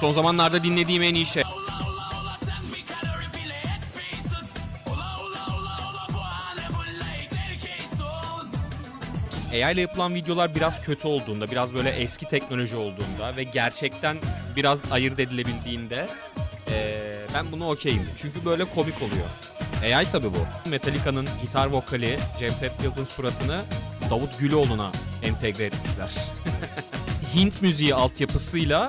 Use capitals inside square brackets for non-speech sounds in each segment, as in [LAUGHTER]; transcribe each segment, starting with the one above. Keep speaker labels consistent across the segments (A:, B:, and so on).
A: Son zamanlarda dinlediğim en iyi şey. AI ile yapılan videolar biraz kötü olduğunda, biraz böyle eski teknoloji olduğunda ve gerçekten biraz ayırt edilebildiğinde eee, ben bunu okeyim. Çünkü böyle komik oluyor. AI tabi bu. Metallica'nın gitar vokali James Hetfield'ın suratını Davut Güloğlu'na entegre etmişler. Hint müziği altyapısıyla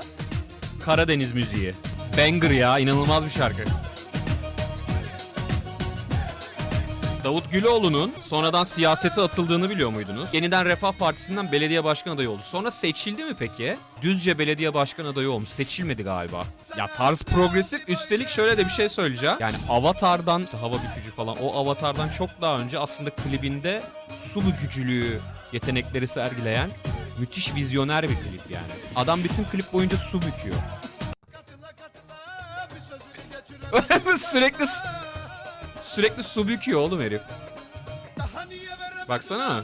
A: Karadeniz müziği. Banger ya, inanılmaz bir şarkı. Davut Güloğlu'nun sonradan siyasete atıldığını biliyor muydunuz? Yeniden Refah Partisi'nden belediye başkan adayı oldu. Sonra seçildi mi peki? Düzce belediye başkan adayı olmuş. Seçilmedi galiba. Ya tarz progresif. Üstelik şöyle de bir şey söyleyeceğim. Yani Avatar'dan, hava bükücü falan o Avatar'dan çok daha önce aslında klibinde su bükücülüğü yetenekleri sergileyen müthiş vizyoner bir klip yani. Adam bütün klip boyunca su büküyor. [LAUGHS] sürekli sürekli su büküyor oğlum herif. Baksana. [LAUGHS]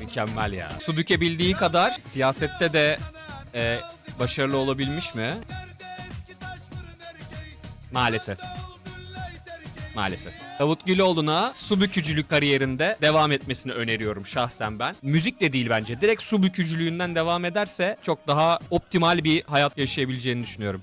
A: Mükemmel ya. Su bükebildiği kadar siyasette de e, başarılı olabilmiş mi? Maalesef. Maalesef. Davut Güloğlu'na su bükücülük kariyerinde devam etmesini öneriyorum şahsen ben. Müzik de değil bence. Direkt su bükücülüğünden devam ederse çok daha optimal bir hayat yaşayabileceğini düşünüyorum.